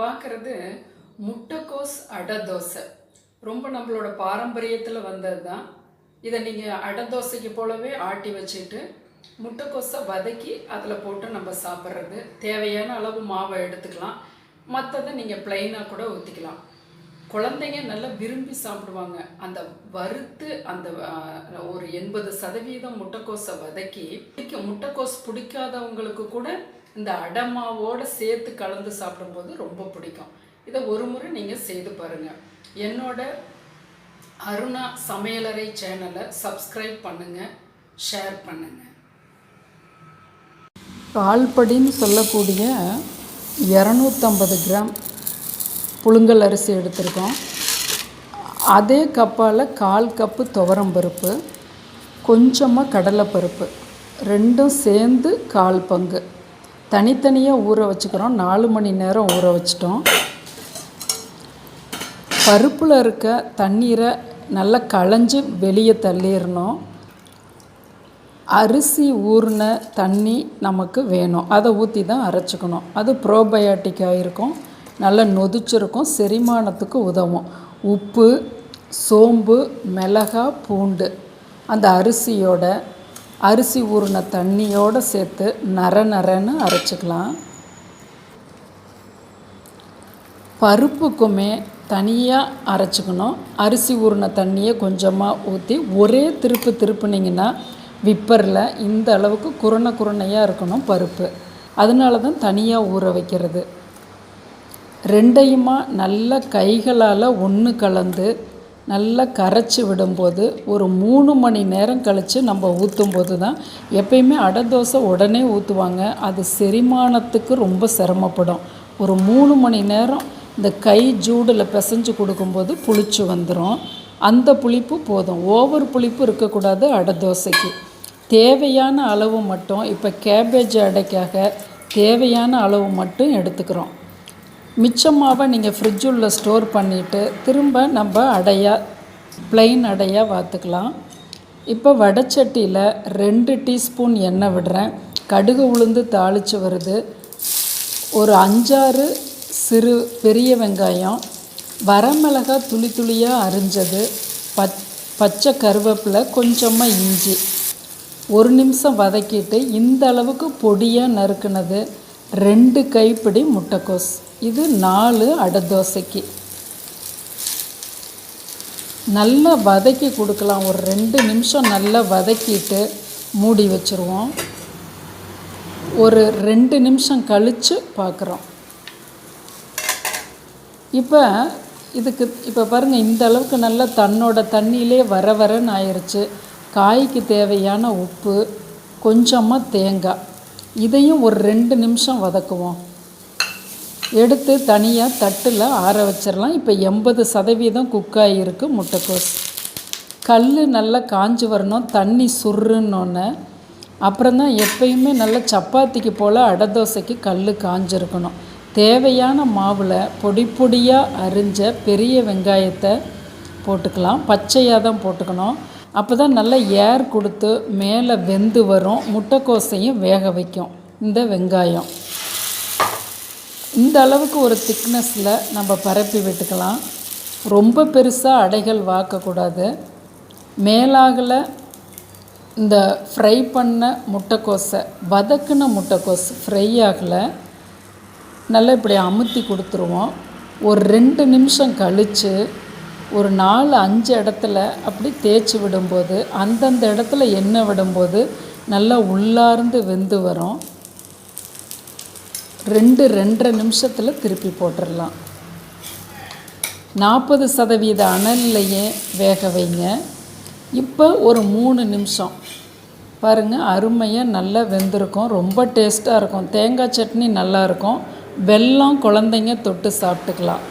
பார்க்குறது முட்டைக்கோஸ் அடை தோசை. ரொம்ப நம்மளோட பாரம்பரியத்தில் வந்தது தான் இதை நீங்கள் அடை தோசைக்கு போலவே ஆட்டி வச்சுட்டு முட்டைக்கோஸை வதக்கி அதில் போட்டு நம்ம சாப்பிட்றது. தேவையான அளவு மாவை எடுத்துக்கலாம். மற்றதை நீங்கள் ப்ளைனாக கூட ஊற்றிக்கலாம் குழந்தைங்க நல்லா விரும்பி சாப்பிடுவாங்க. அந்த வறுத்து அந்த ஒரு எண்பது சதவீதம் முட்டைக்கோஸை வதக்கி பிடிக்கும் முட்டைக்கோஸ் பிடிக்காதவங்களுக்கு கூட இந்த அடமாவோடு சேர்த்து கலந்து சாப்பிடும்போது ரொம்ப பிடிக்கும். இதை ஒரு முறை நீங்கள் செய்து பாருங்கள் என்னோட அருணா சமையலறை சேனலை சப்ஸ்கிரைப் பண்ணுங்கள் ஷேர் பண்ணுங்கள் கால்படின்னு சொல்லக்கூடிய இரநூத்தம்பது கிராம் புழுங்கல் அரிசி எடுத்திருக்கோம். அதே கப்பால் கால் கப்பு துவரம் பருப்பு கொஞ்சமாக கடலைப்பருப்பு ரெண்டும் சேர்ந்து கால் பங்கு. தனித்தனியாக ஊற வச்சுக்கிறோம். நாலு மணி நேரம் ஊற வச்சிட்டோம். பருப்பில் இருக்க தண்ணீரை நல்லா களைஞ்சு வெளியே தள்ளிடணும். அரிசி ஊறின தண்ணி நமக்கு வேணும். அதை ஊற்றி தான் அரைச்சிக்கணும். அது ப்ரோபயோட்டிக்காக இருக்கும். நல்லா நொதிச்சிருக்கும். செரிமானத்துக்கு உதவும். உப்பு சோம்பு மிளகா பூண்டு அந்த அரிசியோட அரிசி ஊறின தண்ணியோடு சேர்த்து நர நரன்னு அரைச்சிக்கலாம். பருப்புக்குமே தனியாக அரைச்சிக்கணும். அரிசி ஊறின தண்ணியை கொஞ்சமாக ஊற்றி ஒரே திருப்பு திருப்புனீங்கன்னா விப்பரில் இந்த அளவுக்கு குருணை குருணையாக இருக்கணும் பருப்பு. அதனால தான் தனியாக ஊற வைக்கிறது. ரெண்டையுமா நல்ல கைகளால் ஒன்று கலந்து நல்லா கரைச்சி விடும்போது ஒரு மூணு மணி நேரம் கழித்து நம்ம ஊற்றும்போது தான் எப்பயுமே அடை தோசை உடனே ஊற்றுவாங்க அது செரிமானத்துக்கு ரொம்ப சிரமப்படும். ஒரு மூணு மணி நேரம் இந்த கை ஜூடில் பிசைஞ்சு கொடுக்கும்போது புளிச்சு வந்துடும் அந்த புளிப்பு போதும். ஓவர் புளிப்பு இருக்கக்கூடாது அடை தோசைக்கு. தேவையான அளவு மட்டும் இப்போ கேபேஜ் அடைக்காக தேவையான அளவு மட்டும் எடுத்துக்கிறோம். மிச்சமாவை நீங்கள் ஃப்ரிட்ஜுள்ள ஸ்டோர் பண்ணிவிட்டு திரும்ப நம்ம அடையாக ப்ளைன் அடையாக வாத்துக்கலாம். இப்போ வடைச்சட்டியில் ரெண்டு டீஸ்பூன் எண்ணெய் விடுறேன். கடுகு உளுந்து தாளித்து வருது. ஒரு அஞ்சாறு சிறு பெரிய வெங்காயம். வரமிளகாய் துளி துளியாக அரிஞ்சது. பச் பச்சை கருவேப்பிலை கொஞ்சமாக இஞ்சி. ஒரு நிமிஷம் வதக்கிட்டு இந்த அளவுக்கு பொடியாக நறுக்குனது. ரெண்டு கைப்பிடி முட்டைக்கோஸ். இது நாலு அடை தோசைக்கு நல்லா வதக்கி கொடுக்கலாம். ஒரு ரெண்டு நிமிஷம் நல்லா வதக்கிட்டு மூடி வச்சுருவோம். ஒரு ரெண்டு நிமிஷம் கழித்து பார்க்குறோம் இப்போ இதுக்கு இப்போ பாருங்கள் இந்த அளவுக்கு நல்லா தன்னோட தண்ணியிலே வர வரன்னு ஆயிடுச்சு காய்க்கு தேவையான உப்பு கொஞ்சமாக தேங்காய். இதையும் ஒரு ரெண்டு நிமிஷம் வதக்குவோம். எடுத்து தனியாக தட்டில் ஆற வச்சிடலாம் இப்போ எண்பது சதவீதம் குக் ஆகியிருக்கு முட்டைக்கோஸ். கல் நல்லா காஞ்சி வரணும் தண்ணி சுருன்னொன்னே. அப்புறம் தான் எப்பயுமே நல்ல சப்பாத்திக்கு போல் அடை தோசைக்கு கல் காஞ்சிருக்கணும். தேவையான மாவில் பொடி பொடியாக அரிஞ்ச பெரிய வெங்காயத்தை போட்டுக்கலாம். பச்சையாக தான் போட்டுக்கணும். அப்போ தான் நல்லா ஏர் கொடுத்து மேலே வெந்து வரும். முட்டைக்கோசையும் வேக வைக்கும். இந்த வெங்காயம். இந்த அளவுக்கு ஒரு திக்னஸில் நம்ம பரப்பி விட்டுக்கலாம். ரொம்ப பெருசாக அடைகள் வாக்கக்கூடாது. மேலாகல இந்த ஃப்ரை பண்ண முட்டைக்கோஸை வதக்குன முட்டைக்கோஸ் ஃப்ரை ஆகலை. நல்லா இப்படி அமுத்தி கொடுத்துருவோம். ஒரு ரெண்டு நிமிஷம் கழித்து ஒரு நாலு அஞ்சு இடத்துல அப்படி தேய்ச்சி விடும்போது அந்தந்த இடத்துல எண்ணெய் விடும்போது நல்லா உள்ளார்ந்து வெந்து வரும். ரெண்டு ரெண்டரை நிமிஷத்தில் திருப்பி போட்டுடலாம் நாற்பது சதவீத அனல்லையே வேக வைங்க. இப்போ ஒரு மூணு நிமிஷம். பாருங்கள் அருமையாக நல்லா வெந்திருக்கும். ரொம்ப டேஸ்ட்டாக இருக்கும். தேங்காய் சட்னி நல்லாயிருக்கும் வெல்லம் குழந்தைங்க தொட்டு சாப்பிட்டுக்கலாம்.